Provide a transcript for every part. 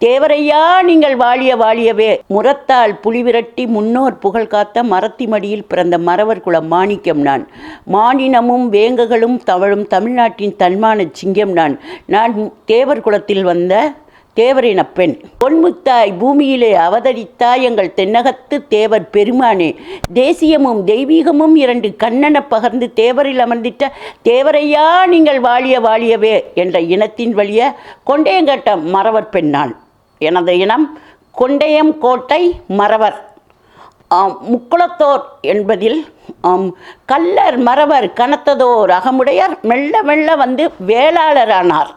தேவரையா நீங்கள் வாழிய வாழியவே. முரத்தால் புலி விரட்டி முன்னோர் புகழ் காத்த மரத்தி மடியில் பிறந்த மறவர் குலம் மாணிக்கம் நான். மானினமும் வேங்ககளும் தவழும் தமிழ்நாட்டின் தன்மான சிங்கம் நான். நான் தேவர் குலத்தில் வந்த தேவரின பெண். பொன்முத்தாய் பூமியிலே அவதரித்தாய் எங்கள் தென்னகத்து தேவர் பெருமானே. தேசியமும் தெய்வீகமும் இரண்டு கண்ணன பகர்ந்து தேவரில் அமர்ந்திட்ட தேவரையா நீங்கள் வாழிய வாழியவே என்ற இனத்தின் வழிய கொண்டேங்கட்ட மறவர் பெண் நான். எனது இனம் கொண்டையம் கோட்டை மறவர். முக்குளத்தோர் என்பதில் கல்லர் மறவர் கனத்ததோர் அகமுடையர் மெல்ல மெல்ல வந்து வேளாளரானார்.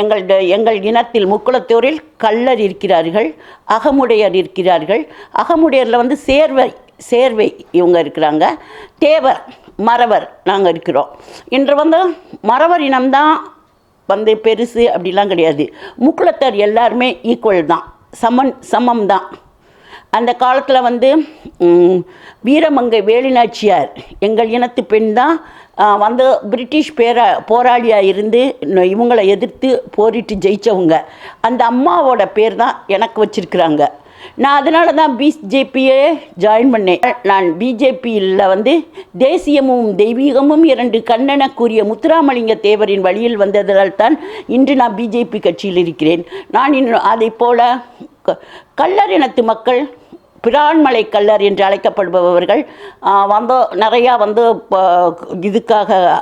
எங்கள் எங்கள் இனத்தில் முக்குளத்தோரில் கள்ளர் இருக்கிறார்கள் அகமுடையர் இருக்கிறார்கள். அகமுடையரில் வந்து சேர்வை சேர்வை இவங்க இருக்கிறாங்க. தேவர் மறவர் நாங்கள் இருக்கிறோம். இன்று வந்து மறவர் இனம்தான் வந்து பெருசு அப்படிலாம் கிடையாது. முக்குளத்தர் எல்லாருமே ஈக்குவல் தான். சமன் சமம் தான். அந்த காலத்தில் வந்து வீரமங்கை வேலுநாச்சியார் எங்கள் இனத்து பெண் தான் வந்து பிரிட்டிஷ் பேரா போராளியாக இருந்து இவங்களை எதிர்த்து போரிட்டு ஜெயித்தவங்க அந்த அம்மாவோட பேர் தான் எனக்கு வச்சுருக்குறாங்க. நான் அதனால தான் பிஜேபியே ஜாயின் பண்ணேன். நான் பிஜேபியில் வந்து தேசியமும் தெய்வீகமும் இரண்டு கண்ணென கூறிய முத்துராமலிங்க தேவரின் வழியில் வந்ததால் தான் இன்று நான் பிஜேபி கட்சியில் இருக்கிறேன். நான் இன்னும் அதை போல க- இனத்து மக்கள் பிரான்மலை கல்லர் என்று அழைக்கப்படுபவர்கள் வந்து நிறையா வந்து இதுக்காக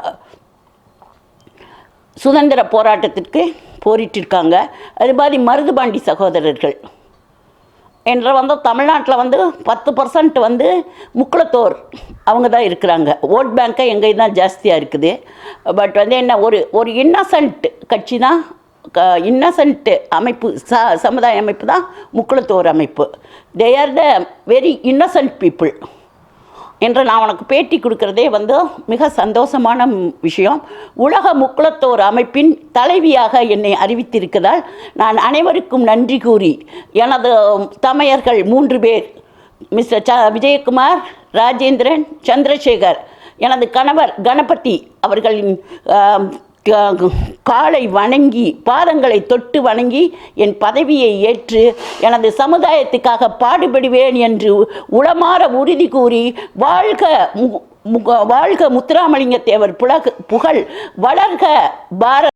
சுதந்திர போராட்டத்திற்கு போரிட்டிருக்காங்க. அது மாதிரி மருதுபாண்டி சகோதரர்கள். என்ற வந்து தமிழ்நாட்டில் வந்து பத்து பர்சன்ட் வந்து முக்குளத்தோர் அவங்க தான் இருக்கிறாங்க. ஓட் பேங்க்கை எங்கே தான் ஜாஸ்தியாக இருக்குது. பட் வந்து என்ன ஒரு ஒரு இன்னசென்ட் கட்சி தான் க இன்னசென்ட் அமைப்பு ச சமுதாய அமைப்பு தான் முக்குளத்தோர் அமைப்பு. They are the very innocent people என்று நான் உனக்கு பேட்டி கொடுக்கறதே வந்து மிக சந்தோஷமான விஷயம். உலக முக்குளத்தோர் அமைப்பின் தலைவியாக என்னை அறிவித்திருக்கிறதால் நான் அனைவருக்கும் நன்றி கூறி எனது தமையர்கள் மூன்று பேர் மிஸ்டர் ச விஜயகுமார் ராஜேந்திரன் சந்திரசேகர் எனது கணவர் கணபதி அவர்களின் காலை வணங்கி பாதங்களை தொட்டு வணங்கி என் பதவியை ஏற்று எனது சமுதாயத்துக்காக பாடுபடுவேன் என்று உளமாற உறுதி கூறி வாழ்க மு- முக- வாழ்க முத்துராமலிங்க தேவர் புலக புகழ் வளர்க பாரத்